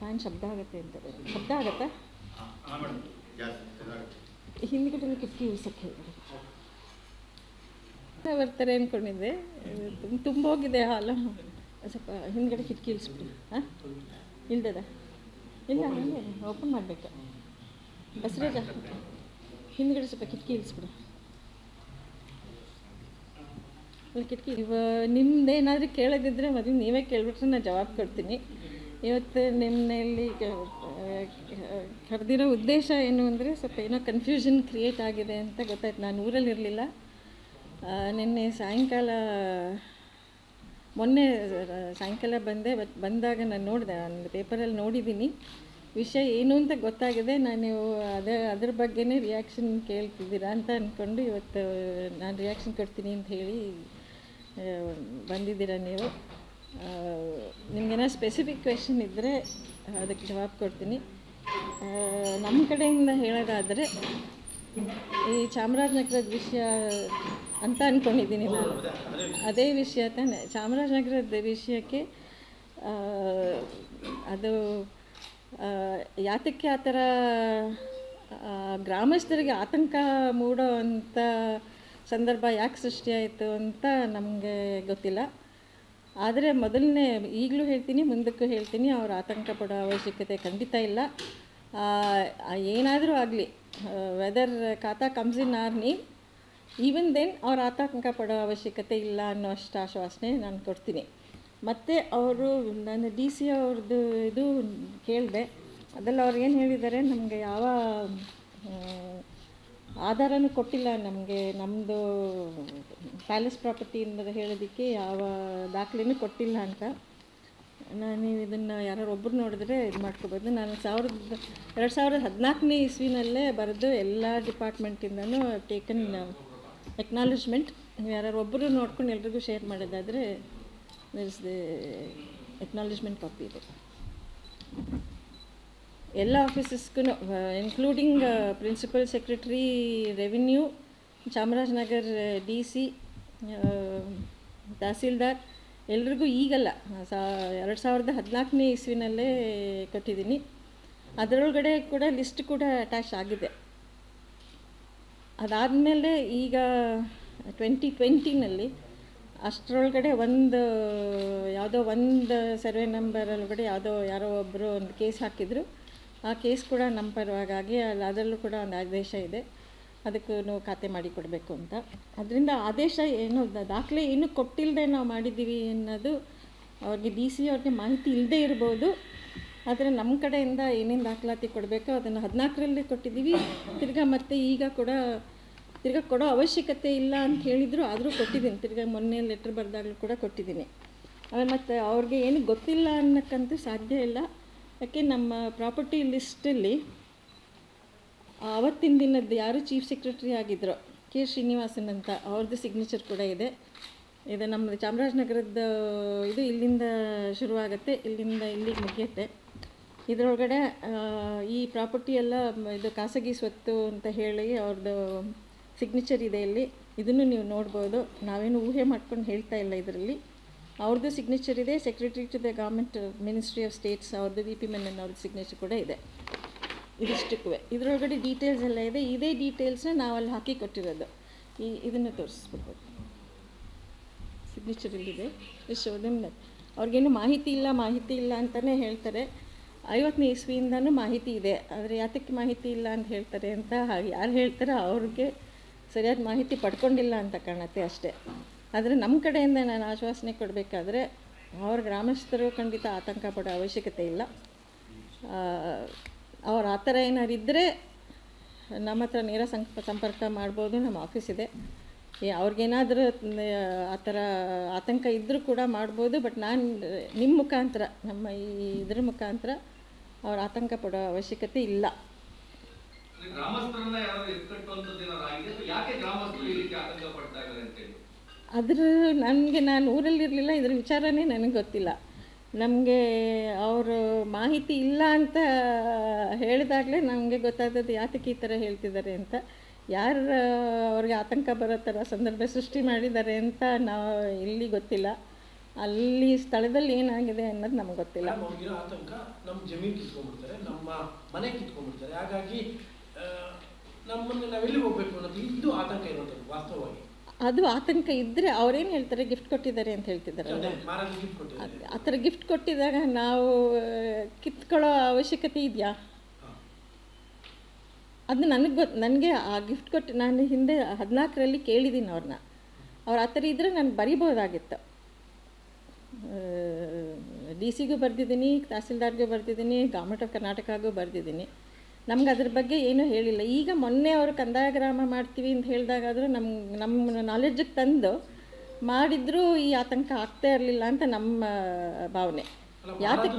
Fan ಶಬ್ದ ಆಗುತ್ತೆ ಅಂತಾರೆ. ಶಬ್ದ ಆಗುತ್ತಾ? ಹಿಂದ್ಗಡೆ ಕಿಟಕಿ ಉಳ್ಸೋಕ್ಕೆ ಹೇಳಿದ್ರು ಬರ್ತಾರೆ ಅಂದ್ಕೊಂಡಿದ್ದೆ ತುಂಬ ತುಂಬೋಗಿದೆ ಹಾಲು. ಸ್ವಲ್ಪ ಹಿಂದ್ಗಡೆ ಕಿಟಕಿ ಇಳಿಸ್ಬಿಡಿ ಹಾಂ? ಇಲ್ದದ? ಇಲ್ಲ ಓಪನ್ ಮಾಡಬೇಕು. ಬಸರೇಜ ಹಿಂದ್ಗಡೆ ಸ್ವಲ್ಪ ಕಿಟಕಿ ಇಳಿಸ್ಬಿಡು ಕಿಟಕಿ ಇವ ನಿಮ್ದು ಏನಾದರೂ ಕೇಳೋದಿದ್ರೆ ಮೊದಲು ನೀವೇ ಕೇಳ್ಬಿಟ್ರೆ ನಾನು ಜವಾಬ್ ಕೊಡ್ತೀನಿ. ಇವತ್ತು ನಿಮ್ಮಲ್ಲಿ ಕರೆದಿರೋ ಉದ್ದೇಶ ಏನು ಅಂದರೆ ಸ್ವಲ್ಪ ಏನೋ ಕನ್ಫ್ಯೂಷನ್ ಕ್ರಿಯೇಟ್ ಆಗಿದೆ ಅಂತ ಗೊತ್ತಾಯ್ತು. ನಾನು ಊರಲ್ಲಿರಲಿಲ್ಲ. ನಿನ್ನೆ ಸಾಯಂಕಾಲ, ಮೊನ್ನೆ ಸಾಯಂಕಾಲ ಬಂದೆ. ಬಟ್ ಬಂದಾಗ ನಾನು ನೋಡಿದೆ, ಒಂದು ಪೇಪರಲ್ಲಿ ನೋಡಿದ್ದೀನಿ. ವಿಷಯ ಏನು ಅಂತ ಗೊತ್ತಾಗಿದೆ. ನಾನು ನೀವು ಅದೇ, ಅದ್ರ ಬಗ್ಗೆನೇ ರಿಯಾಕ್ಷನ್ ಕೇಳ್ತಿದ್ದೀರಾ ಅಂತ ಅಂದ್ಕೊಂಡು ಇವತ್ತು ನಾನು ರಿಯಾಕ್ಷನ್ ಕೊಡ್ತೀನಿ ಅಂತ ಹೇಳಿ ಬಂದಿದ್ದೀರಾ ನೀವು. ನಿಮಗೇನೋ ಸ್ಪೆಸಿಫಿಕ್ ಕ್ವೆಶನ್ ಇದ್ದರೆ ಅದಕ್ಕೆ ಜವಾಬ್ ಕೊಡ್ತೀನಿ. ನಮ್ಮ ಕಡೆಯಿಂದ ಹೇಳೋದಾದರೆ, ಈ ಚಾಮರಾಜನಗರದ ವಿಷಯ ಅಂತ ಅಂದ್ಕೊಂಡಿದ್ದೀನಿ ನಾನು. ಅದೇ ವಿಷಯ ತಾನೆ. ಚಾಮರಾಜನಗರದ ವಿಷಯಕ್ಕೆ ಅದು ಯಾತಕ್ಕೆ ಆ ಥರ ಗ್ರಾಮಸ್ಥರಿಗೆ ಆತಂಕ ಮೂಡೋ ಅಂಥ ಸಂದರ್ಭ ಯಾಕೆ ಸೃಷ್ಟಿಯಾಯಿತು ಅಂತ ನಮಗೆ ಗೊತ್ತಿಲ್ಲ. ಆದರೆ ಮೊದಲನೇ ಈಗಲೂ ಹೇಳ್ತೀನಿ, ಮುಂದಕ್ಕೂ ಹೇಳ್ತೀನಿ, ಅವರು ಆತಂಕ ಪಡೋ ಅವಶ್ಯಕತೆ ಖಂಡಿತ ಇಲ್ಲ. ಏನಾದರೂ ಆಗಲಿ whether khata comes in or even then ಅವ್ರು ಆತಂಕ ಪಡೋ ಅವಶ್ಯಕತೆ ಇಲ್ಲ ಅನ್ನೋ ಅಷ್ಟು ಆಶ್ವಾಸನೆ ನಾನು ಕೊಡ್ತೀನಿ. ಮತ್ತು ಅವರು, ನಾನು ಡಿ ಸಿ ಅವ್ರದ್ದು ಇದು ಕೇಳಿದೆ, ಅದೆಲ್ಲ ಅವ್ರು ಏನು ಹೇಳಿದ್ದಾರೆ, ನಮಗೆ ಯಾವ ಆಧಾರನೂ ಕೊಟ್ಟಿಲ್ಲ ನಮಗೆ ನಮ್ಮದು ಪ್ಯಾಲೇಸ್ ಪ್ರಾಪರ್ಟಿ ಅನ್ನೋದು ಹೇಳೋದಕ್ಕೆ ಯಾವ ದಾಖಲೆನೂ ಕೊಟ್ಟಿಲ್ಲ ಅಂತ. ನಾನು ನೀವು ಇದನ್ನು ಯಾರು ಒಬ್ಬರು ನೋಡಿದ್ರೆ ಇದು ಮಾಡ್ಕೋಬೋದು. ನಾನು ಸಾವಿರದ, ಎರಡು ಸಾವಿರದ ಹದಿನಾಲ್ಕನೇ ಇಸ್ವಿನಲ್ಲೇ ಬರೆದು ಎಲ್ಲ ಡಿಪಾರ್ಟ್ಮೆಂಟಿಂದನೂ ಟೇಕನ್ ಎಕ್ನಾಲಜ್ಮೆಂಟ್ ನೀವು ಯಾರು ಒಬ್ಬರು ನೋಡ್ಕೊಂಡು ಎಲ್ರಿಗೂ ಶೇರ್ ಮಾಡೋದಾದರೆ ಇಸ್ ದ ಎಕ್ನಾಲಜ್ಮೆಂಟ್ ಕಾಪಿ ಇದೆ. ಎಲ್ಲ ಆಫೀಸಸ್ಗೂ including principal secretary revenue Chamarajanagar D C tahsildar, ಎಲ್ರಿಗೂ ಈಗಲ್ಲ. ಸಾ, ಎರಡು ಸಾವಿರದ ಹದಿನಾಲ್ಕನೇ ಇಸ್ವಿನಲ್ಲೇ ಕೊಟ್ಟಿದ್ದೀನಿ. ಅದರೊಳಗಡೆ ಕೂಡ ಲಿಸ್ಟ್ ಕೂಡ ಅಟ್ಯಾಚ್ ಆಗಿದೆ. ಅದಾದಮೇಲೆ ಈಗ ಟ್ವೆಂಟಿ ಟ್ವೆಂಟಿನಲ್ಲಿ ಅಷ್ಟರೊಳಗಡೆ ಒಂದು, ಯಾವುದೋ ಒಂದು ಸರ್ವೆ ನಂಬರ್ ಒಳಗಡೆ ಯಾವುದೋ ಯಾರೋ ಒಬ್ಬರು ಒಂದು ಕೇಸ್ ಹಾಕಿದರು. ಆ ಕೇಸ್ ಕೂಡ ನಮ್ಮ ಪರವಾಗಿ ಅಲ್ಲಿ ಅದರಲ್ಲೂ ಕೂಡ ಒಂದು ಆದೇಶ ಇದೆ. ಅದಕ್ಕೂ ಖಾತೆ ಮಾಡಿ ಕೊಡಬೇಕು ಅಂತ. ಅದರಿಂದ ಆದೇಶ ಏನು ದಾಖಲೆ ಏನು ಕೊಟ್ಟಿಲ್ಲದೆ ನಾವು ಮಾಡಿದ್ದೀವಿ ಅನ್ನೋದು ಅವ್ರಿಗೆ ಡಿ ಸಿ ಅವ್ರಿಗೆ ಮಾಹಿತಿ ಇಲ್ಲದೆ ಇರ್ಬೋದು. ಆದರೆ ನಮ್ಮ ಕಡೆಯಿಂದ ಏನೇನು ದಾಖಲಾತಿ ಕೊಡಬೇಕೋ ಅದನ್ನು ಹದಿನಾಲ್ಕರಲ್ಲಿ ಕೊಟ್ಟಿದ್ದೀವಿ. ತಿರ್ಗಾ ಮತ್ತೆ ಈಗ ಕೂಡ, ತಿರ್ಗಾ ಕೊಡೋ ಅವಶ್ಯಕತೆ ಇಲ್ಲ ಅಂತ ಹೇಳಿದರು ಆದರೂ ಕೊಟ್ಟಿದ್ದೀನಿ. ತಿರ್ಗಾ ಮೊನ್ನೆ ಲೆಟ್ರ್ ಬರೆದಾಗಲೂ ಕೂಡ ಕೊಟ್ಟಿದ್ದೀನಿ. ಆಮೇಲೆ ಮತ್ತು ಅವ್ರಿಗೆ ಏನು ಗೊತ್ತಿಲ್ಲ ಅನ್ನೋಕ್ಕಂತೂ ಸಾಧ್ಯ ಇಲ್ಲ. ಯಾಕೆ ನಮ್ಮ ಪ್ರಾಪರ್ಟಿ ಲಿಸ್ಟಲ್ಲಿ ಆವತ್ತಿನ ದಿನದ್ದು ಯಾರು ಚೀಫ್ ಸೆಕ್ರೆಟರಿ ಆಗಿದ್ರು, ಕೆ ಶ್ರೀನಿವಾಸನ್ ಅಂತ ಅವ್ರದ್ದು ಸಿಗ್ನೇಚರ್ ಕೂಡ ಇದೆ. ಇದು ನಮ್ಮ ಚಾಮರಾಜನಗರದ ಇದು ಇಲ್ಲಿಂದ ಶುರುವಾಗುತ್ತೆ, ಇಲ್ಲಿಂದ ಇಲ್ಲಿಗೆ ಮುಗಿಯುತ್ತೆ. ಇದರೊಳಗಡೆ ಈ ಪ್ರಾಪರ್ಟಿ ಎಲ್ಲ ಇದು ಖಾಸಗಿ ಸ್ವತ್ತು ಅಂತ ಹೇಳಿ ಅವ್ರದ್ದು ಸಿಗ್ನೇಚರ್ ಇದೆ ಇಲ್ಲಿ. ಇದನ್ನು ನೀವು ನೋಡ್ಬೋದು. ನಾವೇನು ಊಹೆ ಮಾಡ್ಕೊಂಡು ಹೇಳ್ತಾ ಇಲ್ಲ ಇದರಲ್ಲಿ. ಅವ್ರದ್ದು ಸಿಗ್ನೇಚರ್ ಇದೆ. Secretary to the government ministry of states ಅವ್ರದ್ದು ವಿ ಪಿ ಮೆನನ್ ಅವ್ರದ್ದು ಸಿಗ್ನೇಚರ್ ಕೂಡ ಇದೆ. ಇದಿಷ್ಟಕ್ಕೂ ಇದರೊಳಗಡೆ ಡೀಟೇಲ್ಸ್ ಎಲ್ಲ ಇದೆ. ಇದೇ ಡೀಟೇಲ್ಸ್ನ ನಾವು ಅಲ್ಲಿ ಹಾಕಿ ಕೊಟ್ಟಿರೋದು. ಈ, ಇದನ್ನು ತೋರಿಸ್ಬಿಡ್ಬೋದು. ಸಿಗ್ನೇಚರ್ ಇಲ್ಲಿದೆ. ಶೋದಮ್ ಅವ್ರಿಗೇನು ಮಾಹಿತಿ ಇಲ್ಲ ಮಾಹಿತಿ ಇಲ್ಲ ಅಂತಲೇ ಹೇಳ್ತಾರೆ. ಐವತ್ತನೇ ಇಸ್ವಿಯಿಂದನೂ ಮಾಹಿತಿ ಇದೆ. ಆದರೆ ಯಾತಕ್ಕೆ ಮಾಹಿತಿ ಇಲ್ಲ ಅಂತ ಹೇಳ್ತಾರೆ ಅಂತ ಯಾರು ಹೇಳ್ತಾರೋ ಅವ್ರಿಗೆ ಸರಿಯಾದ ಮಾಹಿತಿ ಪಡ್ಕೊಂಡಿಲ್ಲ ಅಂತ ಕಾಣುತ್ತೆ ಅಷ್ಟೇ. ಆದರೆ ನಮ್ಮ ಕಡೆಯಿಂದ ನಾನು ಆಶ್ವಾಸನೆ ಕೊಡಬೇಕಾದ್ರೆ ಅವ್ರ ಗ್ರಾಮಸ್ಥರು ಖಂಡಿತ ಆತಂಕ ಪಡೋ ಅವಶ್ಯಕತೆ ಇಲ್ಲ. ಅವ್ರು ಆ ಥರ ಏನಾದ್ರು ಇದ್ದರೆ ನಮ್ಮ ಹತ್ರ ನೇರ ಸಂಪ, ಸಂಪರ್ಕ ಮಾಡ್ಬೋದು, ನಮ್ಮ ಆಫೀಸ್ ಇದೆ. ಅವ್ರಿಗೇನಾದರೂ ಆ ಥರ ಆತಂಕ ಇದ್ದರೂ ಕೂಡ ಮಾಡ್ಬೋದು ಬಟ್ ನಾನು ನಿಮ್ಮ ಮುಖಾಂತರ, ನಮ್ಮ ಈ ಇದ್ರ ಮುಖಾಂತರ ಅವ್ರು ಆತಂಕ ಪಡೋ ಅವಶ್ಯಕತೆ ಇಲ್ಲ. ಅದ್ರ ನನಗೆ ನಾನು ಊರಲ್ಲಿರಲಿಲ್ಲ ಇದ್ರ ವಿಚಾರನೇ ನನಗೆ ಗೊತ್ತಿಲ್ಲ. ನಮಗೆ ಅವರು ಮಾಹಿತಿ ಇಲ್ಲ ಅಂತ ಹೇಳಿದಾಗಲೇ ನಮಗೆ ಗೊತ್ತಾದದ್ದು ಯಾತಕ್ಕೆ ಈ ಥರ ಹೇಳ್ತಿದ್ದಾರೆ ಅಂತ. ಯಾರು ಅವ್ರಿಗೆ ಆತಂಕ ಬರೋ ಥರ ಸಂದರ್ಭ ಸೃಷ್ಟಿ ಮಾಡಿದ್ದಾರೆ ಅಂತ ನಾವು ಇಲ್ಲಿ ಗೊತ್ತಿಲ್ಲ. ಅಲ್ಲಿ ಸ್ಥಳದಲ್ಲಿ ಏನಾಗಿದೆ ಅನ್ನೋದು ನಮ್ಗೆ ಗೊತ್ತಿಲ್ಲ. ಆತಂಕ ನಮ್ಮ ಜಮೀನು ಕಿತ್ಕೊಂಡ್ಬಿಡ್ತಾರೆ, ನಮ್ಮ ಮನೆ ಕಿತ್ಕೊಂಡ್ಬಿಡ್ತಾರೆ. ಹಾಗಾಗಿ ನಮ್ಮನ್ನು ನಾವೆಲ್ಲಿ ಹೋಗ್ಬೇಕು ಅನ್ನೋದು ಇದು ಆತಂಕ ಇರುವಂಥದ್ದು ವಾಸ್ತವವಾಗಿ. ಅದು ಆತಂಕ ಇದ್ದರೆ ಅವ್ರೇನು ಹೇಳ್ತಾರೆ? ಗಿಫ್ಟ್ ಕೊಟ್ಟಿದ್ದಾರೆ ಅಂತ ಹೇಳ್ತಿದ್ದಾರಲ್ಲ ಆ ಥರ ಗಿಫ್ಟ್ ಕೊಟ್ಟಿದಾಗ ನಾವು ಕಿತ್ಕೊಳ್ಳೋ ಅವಶ್ಯಕತೆ ಇದೆಯಾ? ಅದು ನನಗೆ ಗೊತ್ತು ನನಗೆ ಆ ಗಿಫ್ಟ್ ಕೊಟ್ಟು ನಾನು ಹಿಂದೆ ಹದಿನಾಲ್ಕರಲ್ಲಿ ಕೇಳಿದ್ದೀನಿ ಅವ್ರನ್ನ ಅವ್ರು ಆ ಥರ ಇದ್ದರೆ ನಾನು ಬರಿಬೋದಾಗಿತ್ತು ಡಿ ಸಿಗೂ ಬರೆದಿದ್ದೀನಿ ತಹಸೀಲ್ದಾರ್ಗೂ ಬರೆದಿದ್ದೀನಿ ಗೌರ್ಮೆಂಟ್ ಆಫ್ ಕರ್ನಾಟಕಗೂ ಬರೆದಿದ್ದೀನಿ. ನಮ್ಗೆ ಅದ್ರ ಬಗ್ಗೆ ಏನೂ ಹೇಳಿಲ್ಲ. ಈಗ ಮೊನ್ನೆ ಅವರು ಕಂದಾಯ ಗ್ರಾಮ ಮಾಡ್ತೀವಿ ಅಂತ ಹೇಳಿದಾಗಾದರೂ ನಮ್ಮ ನಮ್ಮ ನಾಲೆಡ್ಜಿಗೆ ತಂದು ಮಾಡಿದರೂ ಈ ಆತಂಕ ಆಗ್ತಾ ಇರಲಿಲ್ಲ ಅಂತ ನಮ್ಮ ಭಾವನೆ. ಯಾತಕ್ಕೆ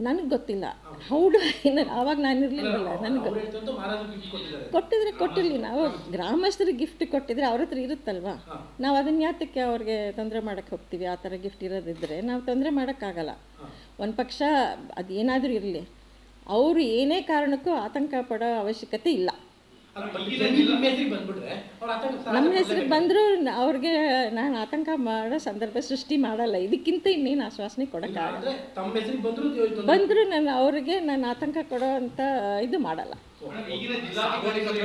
ನನಗೆ ಗೊತ್ತಿಲ್ಲ. ಹೌದು. ಅವಾಗ ಆವಾಗ ನಾನು ಇರಲಿಲ್ಲ ನನಗೆ ಕೊಟ್ಟಿದ್ರೆ ಕೊಟ್ಟಿರಲಿ ನಾವು ಗ್ರಾಮಸ್ಥರಿಗೆ ಗಿಫ್ಟ್ ಕೊಟ್ಟಿದ್ರೆ ಅವ್ರ ಹತ್ರ ಇರುತ್ತಲ್ವಾ? ನಾವು ಅದನ್ನ ಯಾತಕ್ಕೆ ಅವ್ರಿಗೆ ತೊಂದರೆ ಮಾಡೋಕ್ಕೆ ಹೋಗ್ತೀವಿ? ಆ ಥರ ಗಿಫ್ಟ್ ಇರೋದಿದ್ರೆ ನಾವು ತೊಂದರೆ ಮಾಡೋಕ್ಕಾಗಲ್ಲ. ಒಂದು ಪಕ್ಷ ಅದೇನಾದರೂ ಇರಲಿ. ಅವರು ಏನೇ ಕಾರಣಕ್ಕೂ ಆತಂಕ ಪಡೋ ಅವಶ್ಯಕತೆ ಇಲ್ಲ. ನಿಮ್ಮ ಹೆಸರಿಗೆ ಹೆಸ್ರಿಗೆ ಬಂದರೂ ಅವ್ರಿಗೆ ನಾನು ಆತಂಕ ಮಾಡೋ ಸಂದರ್ಭ ಸೃಷ್ಟಿ ಮಾಡಲ್ಲ. ಇದಕ್ಕಿಂತ ಇನ್ನೇನು ಆಶ್ವಾಸನೆ ಕೊಡೋಕ್ಕಾಗಲ್ಲ. ಅಂದ್ರೆ ತಮ್ಮ ಹೆಸರಿಗೆ ಬಂದ್ರು ನಾನು ಅವ್ರಿಗೆ ನಾನು ಆತಂಕ ಕೊಡೋ ಅಂತ ಇದು ಮಾಡಲ್ಲ. ಮೇಡಮ್, ಈಗಿನ ಜಿಲ್ಲಾಧಿಕಾರಿಗಳು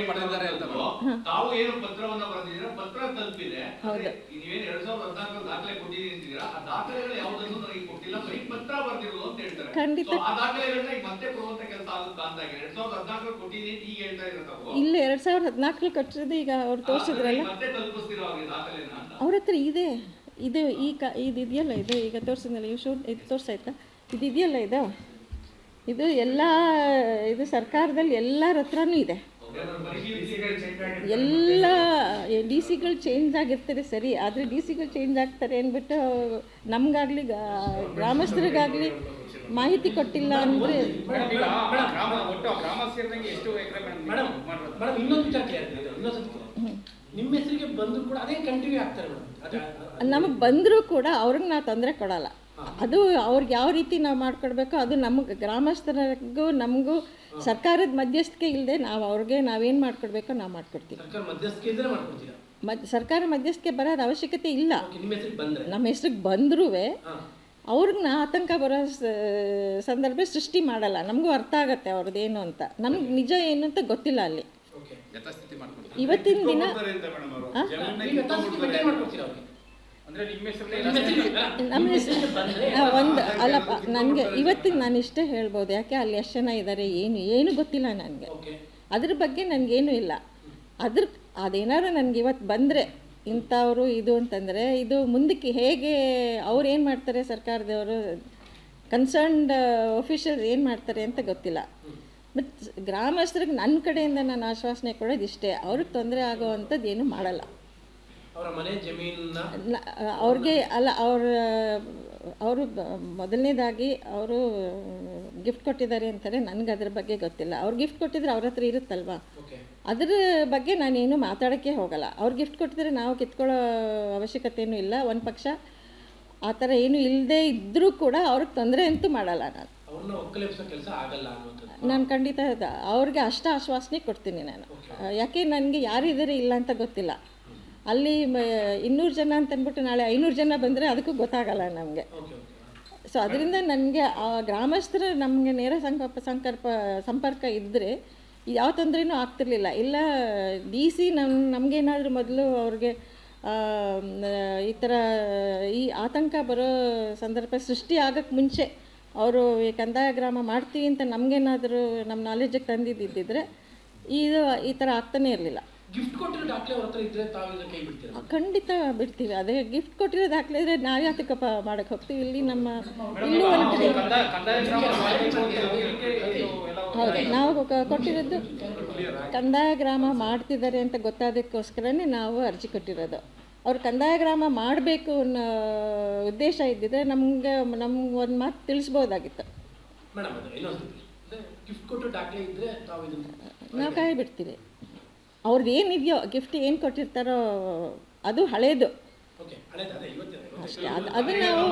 ಹೇಳ್ತಿರೋದು, ತಾವು ಏನು ಪತ್ರವನ್ನ ಬರೆದಿದ್ದೀರಾ? ಪತ್ರ ತಲುಪಿದೆ ಆದ್ರೆ ನೀವೇನು ಎರಡ್ ಸಾವಿರದ ಹದಿನಾಲ್ಕರ ದಾಖಲೆ ಕೊಟ್ಟಿದ್ದೀರಿ ಅಂತೀರಾ ಆ ದಾಖಲೆಗಳು ಯಾವುದನ್ನು ನನಗೆ ಕೊಟ್ಟಿಲ್ಲ. ಪತ್ರ ಬರ್ದಿರೋದು ಅಂತ ಹೇಳ್ತಾರೆ. ಖಂಡಿತ. ಇಲ್ಲ ಎರಡು ಸಾವಿರದ ಹದಿನಾಲ್ಕರಲ್ಲಿ ಕಟ್ಟಿರೋದು ಈಗ ಅವ್ರು ತೋರಿಸಿದ್ರಲ್ಲ? ಅವ್ರ ಹತ್ರ ಇದೆ. ಇದು ಈ ಕ, ಇದು ಇದೆಯಲ್ಲ, ಇದು ಈಗ ತೋರಿಸಿದ್ನಲ್ಲ, ಇವು ಶೂಟ್ ಇದು ತೋರಿಸಾಯ್ತಾ ಇದು ಇದೆಯಲ್ಲ, ಇದು? ಇದು ಎಲ್ಲ, ಇದು ಸರ್ಕಾರದಲ್ಲಿ ಎಲ್ಲರ ಹತ್ರನೂ ಇದೆ. ಎಲ್ಲ ಡಿ ಸಿಗಳು ಚೇಂಜ್ ಆಗಿರ್ತಾರೆ ಸರಿ, ಆದರೆ ಡಿ ಸಿಗಳು ಚೇಂಜ್ ಆಗ್ತಾರೆ ಅಂದ್ಬಿಟ್ಟು ನಮಗಾಗಲಿ ಗ್ರಾಮಸ್ಥರಿಗಾಗಲಿ ಮಾಹಿತಿ ಕೊಟ್ಟಿಲ್ಲ ಅಂದರೆ ನಮಗ್ ಬಂದ್ರು ಕೂಡ ಅವ್ರಿಗೆ ನಾವು ತೊಂದರೆ ಕೊಡಲ್ಲ. ಅದು ಅವ್ರಿಗೆ ಯಾವ ರೀತಿ ನಾವು ಮಾಡ್ಕೊಡ್ಬೇಕೋ ಅದು ನಮಗೆ ಗ್ರಾಮಸ್ಥರಿಗೂ ನಮಗೂ ಸರ್ಕಾರದ ಮಧ್ಯಸ್ಥಿಕೆ ಇಲ್ಲದೆ ನಾವು ಅವ್ರಿಗೆ ನಾವೇನು ಮಾಡ್ಕೊಡ್ಬೇಕೋ ನಾವು ಮಾಡ್ಕೊಡ್ತೀವಿ. ಸರ್ಕಾರ ಮಧ್ಯಸ್ಥಿಕೆ ಸರ್ಕಾರ ಬರೋದು ಅವಶ್ಯಕತೆ ಇಲ್ಲ. ನಮ್ಮ ಹೆಸ್ರಿಗೆ ಬಂದ್ರೆ. ನಮ್ಮ ಹೆಸ್ರಿಗೆ ಅವ್ರಿಗೆ ಆತಂಕ ಬರೋ ಸಂದರ್ಭ ಸೃಷ್ಟಿ ಮಾಡಲ್ಲ. ನಮಗೂ ಅರ್ಥ ಆಗುತ್ತೆ ಅವ್ರದ್ದೇನು ಏನು ಅಂತ. ನಮ್ಗೆ ನಿಜ ಏನು ಅಂತ ಗೊತ್ತಿಲ್ಲ ಅಲ್ಲಿ. ಇವತ್ತಿನ ದಿನ ಒಂದು ಅಲ್ಲಪ್ಪ ನನಗೆ ಇವತ್ತಿಗೆ ನಾನು ಇಷ್ಟೇ ಹೇಳ್ಬೋದು. ಯಾಕೆ ಅಲ್ಲಿ ಎಷ್ಟು ಜನ ಇದ್ದಾರೆ ಏನು ಏನು ಗೊತ್ತಿಲ್ಲ ನನಗೆ. ಅದ್ರ ಬಗ್ಗೆ ನನಗೇನು ಇಲ್ಲ. ಅದ್ರ ಅದೇನಾದ್ರು ನನಗೆ ಇವತ್ತು ಬಂದರೆ ಇಂಥವರು ಇದು ಅಂತಂದರೆ ಇದು ಮುಂದಕ್ಕೆ ಹೇಗೆ ಅವ್ರು ಏನು ಮಾಡ್ತಾರೆ ಸರ್ಕಾರದವರು ಕನ್ಸರ್ನ್ಡ್ ಒಫಿಷಿಯಲ್ಸ್ ಏನು ಮಾಡ್ತಾರೆ ಅಂತ ಗೊತ್ತಿಲ್ಲ. ಬಟ್ ಗ್ರಾಮಸ್ಥರಿಗೆ ನನ್ನ ಕಡೆಯಿಂದ ನಾನು ಆಶ್ವಾಸನೆ ಕೊಡೋದು ಇಷ್ಟೇ. ಅವ್ರಿಗೆ ತೊಂದರೆ ಆಗೋವಂಥದ್ದು ಏನೂ ಮಾಡಲ್ಲ. ಅವ್ರಿಗೆ ಅಲ್ಲ ಅವ್ರ ಅವರು ಮೊದಲನೇದಾಗಿ ಅವರು ಗಿಫ್ಟ್ ಕೊಟ್ಟಿದ್ದಾರೆ ಅಂತಾರೆ ನನಗೆ ಅದ್ರ ಬಗ್ಗೆ ಗೊತ್ತಿಲ್ಲ. ಅವ್ರು ಗಿಫ್ಟ್ ಕೊಟ್ಟಿದ್ರೆ ಅವ್ರ ಹತ್ರ ಇರುತ್ತಲ್ವಾ? ಅದ್ರ ಬಗ್ಗೆ ನಾನೇನು ಮಾತಾಡೋಕ್ಕೆ ಹೋಗಲ್ಲ. ಅವ್ರು ಗಿಫ್ಟ್ ಕೊಟ್ಟಿದ್ರೆ ನಾವು ಕಿತ್ಕೊಳ್ಳೋ ಅವಶ್ಯಕತೆಯೂ ಇಲ್ಲ. ಒಂದು ಪಕ್ಷ ಆ ಥರ ಏನು ಇಲ್ಲದೆ ಇದ್ದರೂ ಕೂಡ ಅವ್ರಿಗೆ ತೊಂದರೆ ಅಂತೂ ಮಾಡಲ್ಲ ನಾನು. ನಾನು ಖಂಡಿತ ಅವ್ರಿಗೆ ಅಷ್ಟ ಆಶ್ವಾಸನೆ ಕೊಡ್ತೀನಿ ನಾನು. ಯಾಕೆ ನನಗೆ ಯಾರಿದ್ದಾರೆ ಇಲ್ಲ ಅಂತ ಗೊತ್ತಿಲ್ಲ. ಅಲ್ಲಿ ಇನ್ನೂರು ಜನ ಅಂತ ಅಂದ್ಬಿಟ್ಟು ನಾಳೆ ಐನೂರು ಜನ ಬಂದರೆ ಅದಕ್ಕೂ ಗೊತ್ತಾಗಲ್ಲ ನಮಗೆ. ಸೊ ಅದರಿಂದ ನನಗೆ ಆ ಗ್ರಾಮಸ್ಥರು ನಮಗೆ ನೇರ ಸಂಕಲ್ಪ ಸಂಕಲ್ಪ, ಸಂಪರ್ಕ ಇದ್ದರೆ ಯಾವ ತೊಂದರೆನೂ ಆಗ್ತಿರ್ಲಿಲ್ಲ. ಇಲ್ಲ ಡಿ ಸಿ ನಮ್ಮ ನಮಗೇನಾದರೂ ಮೊದಲು ಅವ್ರಿಗೆ ಈ ಥರ, ಈ ಆತಂಕ ಬರೋ ಸಂದರ್ಭ ಸೃಷ್ಟಿ ಆಗೋಕ್ಕೆ ಮುಂಚೆ ಅವರು ಈ ಕಂದಾಯ ಗ್ರಾಮ ಮಾಡ್ತೀವಿ ಅಂತ ನಮಗೇನಾದರೂ ನಮ್ಮ ನಾಲೆಜಿಗೆ ತಂದಿದ್ದಿದ್ದರೆ ಇದು ಈ ಥರ ಆಗ್ತಾನೇ ಇರಲಿಲ್ಲ. ಗಿಫ್ಟ್ ಕೊಟ್ಟಿರೋ ದಾಖಲೆ ಅವ್ರ ಹತ್ರ ಇದ್ರೆ ತಾವೆಲ್ಲ ಕೈ ಬಿಡ್ತೀರಾ? ಖಂಡಿತ ಬಿಡ್ತೀವಿ. ಅದೇ ಗಿಫ್ಟ್ ಕೊಟ್ಟಿರೋ ದಾಖಲೆ ಇದ್ರೆ ನಾವು ಯಾತಕ್ಕಪ್ಪ ಮಾಡಕ್ಕೆ ಹೋಗ್ತೀವಿ. ಇಲ್ಲಿ ನಮ್ಮ ಇಲ್ಲೂ ಹೌದು ನಾವು ಕೊಟ್ಟಿರೋದು ಕಂದಾಯ ಗ್ರಾಮ ಮಾಡ್ತಿದ್ದಾರೆ ಅಂತ ಗೊತ್ತಾದಕ್ಕೋಸ್ಕರನೇ ನಾವು ಅರ್ಜಿ ಕೊಟ್ಟಿರೋದು. ಅವ್ರು ಕಂದಾಯ ಗ್ರಾಮ ಮಾಡಬೇಕು ಅನ್ನೋ ಉದ್ದೇಶ ಇದ್ದಿದ್ರೆ ನಮಗೆ ನಮ್ಗೆ ಒಂದು ಮಾತು ತಿಳಿಸ್ಬೋದಾಗಿತ್ತು. ನಾವು ಕಾಯಿ ಬಿಡ್ತೀವಿ. ಅವ್ರದ್ದು ಏನಿದೆಯೋ ಗಿಫ್ಟ್ ಏನು ಕೊಟ್ಟಿರ್ತಾರೋ ಅದು ಹಳೇದು. ಅದೇ ಇವತ್ತಿನ ಇವತ್ತಿನ. ಅಷ್ಟೇ ಅದು ಅದು ನಾವು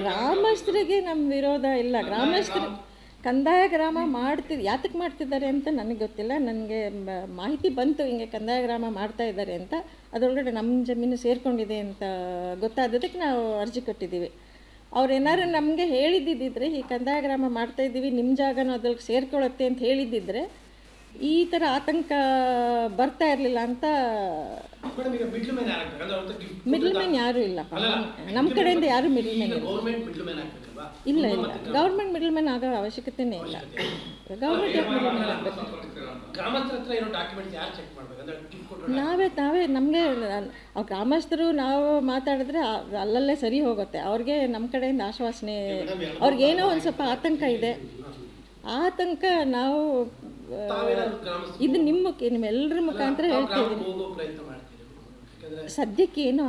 ಗ್ರಾಮಸ್ಥರಿಗೆ ನಮ್ಮ ವಿರೋಧ ಇಲ್ಲ. ಗ್ರಾಮಸ್ಥರು ಕಂದಾಯ ಗ್ರಾಮ ಮಾಡ್ತಿದ್ ಯಾತಕ್ಕೆ ಮಾಡ್ತಿದ್ದಾರೆ ಅಂತ ನನಗೆ ಗೊತ್ತಿಲ್ಲ. ನನಗೆ ಮಾಹಿತಿ ಬಂತು ಹಿಂಗೆ ಕಂದಾಯ ಗ್ರಾಮ ಮಾಡ್ತಾ ಇದ್ದಾರೆ ಅಂತ. ಅದರೊಳಗಡೆ ನಮ್ಮ ಜಮೀನು ಸೇರಿಕೊಂಡಿದೆ ಅಂತ ಗೊತ್ತಾದದಕ್ಕೆ ನಾವು ಅರ್ಜಿ ಕೊಟ್ಟಿದ್ದೀವಿ. ಅವ್ರು ಏನಾರು ನಮಗೆ ಹೇಳಿದ್ದಿದ್ದರೆ ಈ ಕಂದಾಯ ಗ್ರಾಮ ಮಾಡ್ತಾ ಇದ್ದೀವಿ ನಿಮ್ಮ ಜಾಗನೂ ಅದ್ರಲ್ಲಿ ಸೇರ್ಕೊಳ್ಳುತ್ತೆ ಅಂತ ಹೇಳಿದ್ದಿದ್ರೆ ಈ ಥರ ಆತಂಕ ಬರ್ತಾ ಇರಲಿಲ್ಲ ಅಂತ ಮಿಡ್ಲ್ ಮ್ಯಾನ್ ಯಾರು ಮಿಡ್ಲ್ ಇಲ್ಲ ನಮ್ಮ ಕಡೆಯಿಂದ ಯಾರು ಮಿಡ್ಲ್ ಮ್ಯಾನ್ ಇಲ್ಲ. ಇಲ್ಲ ಗೌರ್ಮೆಂಟ್ ಮಿಡ್ಲ್ ಮ್ಯಾನ್ ಆಗೋ ಅವಶ್ಯಕತೆನೇ ಇಲ್ಲ. ಗೌರ್ಮೆಂಟ್ ಯಾಕೆ man ಆಗ್ಬೇಕು? ಗ್ರಾಮಸ್ಥರ ಹತ್ರ ಇರೋ ಡಾಕ್ಯುಮೆಂಟ್ಸ್ ಯಾರು ಚೆಕ್ ಮಾಡ್ಬೇಕು? ಅಂದ್ರೆ gift ಕೊಟ್ಟರು ನಾವೇ ನಾವೇ ನಮಗೆ ಆ ಗ್ರಾಮಸ್ಥರು ನಾವು ಮಾತಾಡಿದ್ರೆ ಅಲ್ಲಲ್ಲೇ ಸರಿ ಹೋಗುತ್ತೆ. ಅವ್ರಿಗೆ ನಮ್ಮ ಕಡೆಯಿಂದ ಆಶ್ವಾಸನೆ ಅವ್ರಿಗೇನೋ ಒಂದು ಸ್ವಲ್ಪ ಆತಂಕ ಇದೆ. ಆ ಆತಂಕ ನಾವು ಇದು ನಿಮ್ಮ ಮುಖ ನಿಮ್ಮೆಲ್ಲರ ಮುಖಾಂತರ ಹೇಳ್ತಿದ್ದೀನಿ ಗ್ರಾಮಕ್ಕೆ ಪ್ರಯತ್ನ ಮಾಡ್ತೀವಿ ಸದ್ಯಕ್ಕೆ ಏನು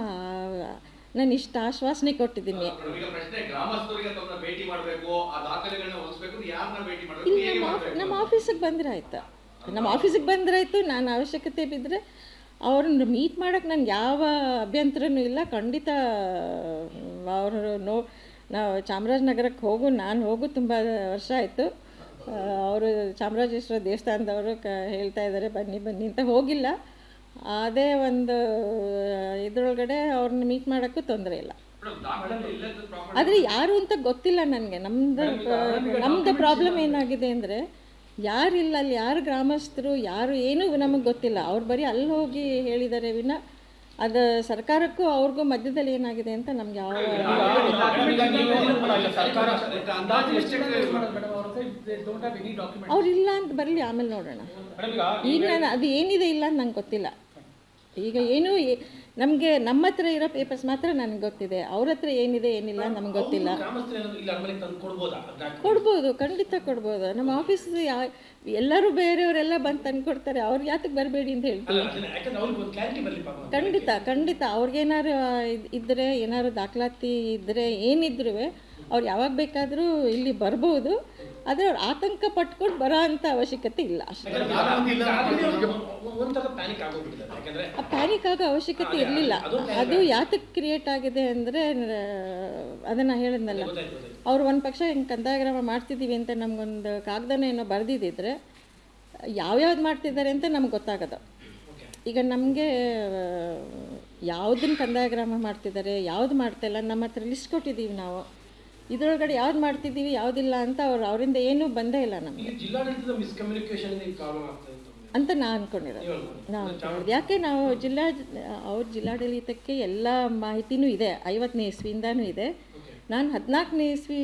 ನಾನು ಇಷ್ಟು ಆಶ್ವಾಸನೆ ಕೊಟ್ಟಿದ್ದೀನಿ. ಈಗ ಪ್ರಶ್ನೆ ಗ್ರಾಮಸ್ಥರಿಗೆ ತಮ್ಮನ್ನ ಭೇಟಿ ಮಾಡಬೇಕು ಆ ದಾಖಲೆಗಳನ್ನ ಒದಗಿಸ್ಬೇಕು ಯಾರನ್ನ ಭೇಟಿ ಮಾಡಬೇಕು? ಇಲ್ಲಿ ಹೇಗೆ ನಮ್ಮ ಮಾಡಬೇಕು? ನಮ್ಮ ಆಫೀಸಿಗೆ ಬಂದರೆ ಆಯ್ತು? ನಮ್ಮ ಆಫೀಸಿಗೆ ಬಂದರೆ ಆಯಿತು ನಾನು ಅವಶ್ಯಕತೆ ಬಿದ್ದರೆ ಅವ್ರನ್ನ ಮೀಟ್ ಮಾಡೋಕ್ಕೆ ನನಗೆ ಯಾವ ಅಭ್ಯಂತರನೂ ಇಲ್ಲ. ಖಂಡಿತ ಅವರು ನೋ ನಾವು ಚಾಮರಾಜನಗರಕ್ಕೆ ಹೋಗು ನಾನು ಹೋಗು ತುಂಬ ವರ್ಷ ಆಯಿತು. ಅವರು ಚಾಮರಾಜೇಶ್ವರ ದೇವಸ್ಥಾನದವರು ಕ ಹೇಳ್ತಾ ಇದ್ದಾರೆ ಬನ್ನಿ ಬನ್ನಿ ಅಂತ ಹೋಗಿಲ್ಲ. ಅದೇ ಒಂದು ಇದರೊಳಗಡೆ ಅವ್ರನ್ನ ಮೀಟ್ ಮಾಡೋಕ್ಕೂ ತೊಂದರೆ ಇಲ್ಲ. ಆದರೆ ಯಾರು ಅಂತ ಗೊತ್ತಿಲ್ಲ ನನಗೆ. ನಮ್ಮದು ನಮ್ಮದು ಪ್ರಾಬ್ಲಮ್ ಏನಾಗಿದೆ ಅಂದರೆ ಯಾರಿಲ್ಲ ಅಲ್ಲಿ ಯಾರು ಗ್ರಾಮಸ್ಥರು ಯಾರು ಏನೂ ನಮಗೆ ಗೊತ್ತಿಲ್ಲ. ಅವ್ರು ಬರೀ ಅಲ್ಲಿ ಹೋಗಿ ಹೇಳಿದ್ದಾರೆ ವಿನ ಅದು ಸರ್ಕಾರಕ್ಕೂ ಅವ್ರಿಗೂ ಮಧ್ಯದಲ್ಲಿ ಏನಾಗಿದೆ ಅಂತ ನಮ್ಗೆ ಯಾವ ಅವ್ರ ಇಲ್ಲ ಅಂತ ಬರಲಿ ಆಮೇಲೆ ನೋಡೋಣ. ಈಗ ಈಗ ನಾನು ಅದು ಏನಿದೆ ಇಲ್ಲ ಅಂತ ನಂಗೆ ಗೊತ್ತಿಲ್ಲ. ಈಗ ಏನೂ ನಮಗೆ ನಮ್ಮ ಹತ್ರ ಇರೋ ಪೇಪರ್ಸ್ ಮಾತ್ರ ನನಗೆ ಗೊತ್ತಿದೆ. ಅವ್ರ ಹತ್ರ ಏನಿದೆ ಏನಿಲ್ಲ ನಮ್ಗೆ ಗೊತ್ತಿಲ್ಲ. ಕೊಡ್ಬೋದಾ? ಖಂಡಿತ ಕೊಡ್ಬೋದು. ನಮ್ಮ ಆಫೀಸ್ ಎಲ್ಲರೂ ಬೇರೆಯವರೆಲ್ಲ ಬಂದು ತಂದು ಕೊಡ್ತಾರೆ. ಅವ್ರಿಗೆ ಯಾತಕ್ಕೆ ಬರಬೇಡಿ ಅಂತ ಹೇಳ್ತಾರೆ ಖಂಡಿತ ಖಂಡಿತ. ಅವ್ರಿಗೇನಾರು ಇದ್ದರೆ ಏನಾದ್ರು ದಾಖಲಾತಿ ಇದ್ದರೆ ಏನಿದ್ರು ಅವ್ರು ಯಾವಾಗ ಬೇಕಾದರೂ ಇಲ್ಲಿ ಬರ್ಬೋದು ಆದರೆ ಅವ್ರು ಆತಂಕ ಪಟ್ಕೊಂಡು ಬರೋ ಅಂಥ ಅವಶ್ಯಕತೆ ಇಲ್ಲ. ಅಷ್ಟೇ ಆ ಪ್ಯಾನಿಕ್ ಆಗೋ ಅವಶ್ಯಕತೆ ಇರಲಿಲ್ಲ. ಅದು ಯಾತಕ್ಕೆ ಕ್ರಿಯೇಟ್ ಆಗಿದೆ. ಅಂದರೆ ಅದನ್ನು ಹೇಳಿದ್ನಲ್ಲ. ಅವ್ರು ಒಂದು ಪಕ್ಷ ಹಿಂಗೆ ಕಂದಾಯಗ್ರಾಮ ಮಾಡ್ತಿದ್ದೀವಿ ಅಂತ ನಮಗೊಂದು ಕಾಗದನ ಏನೋ ಬರೆದಿದ್ದಿದ್ರೆ ಯಾವ್ಯಾವ್ದು ಮಾಡ್ತಿದ್ದಾರೆ ಅಂತ ನಮ್ಗೆ ಗೊತ್ತಾಗೋದು. ಈಗ ನಮಗೆ ಯಾವುದನ್ನ ಕಂದಾಯಗ್ರಾಮ ಮಾಡ್ತಿದ್ದಾರೆ ಯಾವ್ದು ಮಾಡ್ತಾಯಿಲ್ಲ ನಮ್ಮ ಹತ್ರ ಲಿಸ್ಟ್ ಕೊಟ್ಟಿದ್ದೀವಿ ನಾವು. ಇದರೊಳಗಡೆ ಯಾವ್ದು ಮಾಡ್ತಿದ್ದೀವಿ ಯಾವುದಿಲ್ಲ ಅಂತ ಅವ್ರು ಅವರಿಂದ ಏನೂ ಬಂದೇ ಇಲ್ಲ ನಮಗೆ. ಅಂತ. ನಾ ಅಂದ್ಕೊಂಡಿರೋದು ನಾ ಅನ್ಕೊಂಡು ನಾವು ಅಂದ್ಕೊಂಡಿರೋದು ಯಾಕೆ ನಾವು ಜಿಲ್ಲಾ ಅವ್ರ ಜಿಲ್ಲಾಡಳಿತಕ್ಕೆ ಎಲ್ಲ ಮಾಹಿತಿನೂ ಇದೆ ಐವತ್ತನೇ ಇಸ್ವಿಯಿಂದನೂ ಇದೆ. ನಾನು ಹದಿನಾಲ್ಕನೇ ಇಸ್ವಿ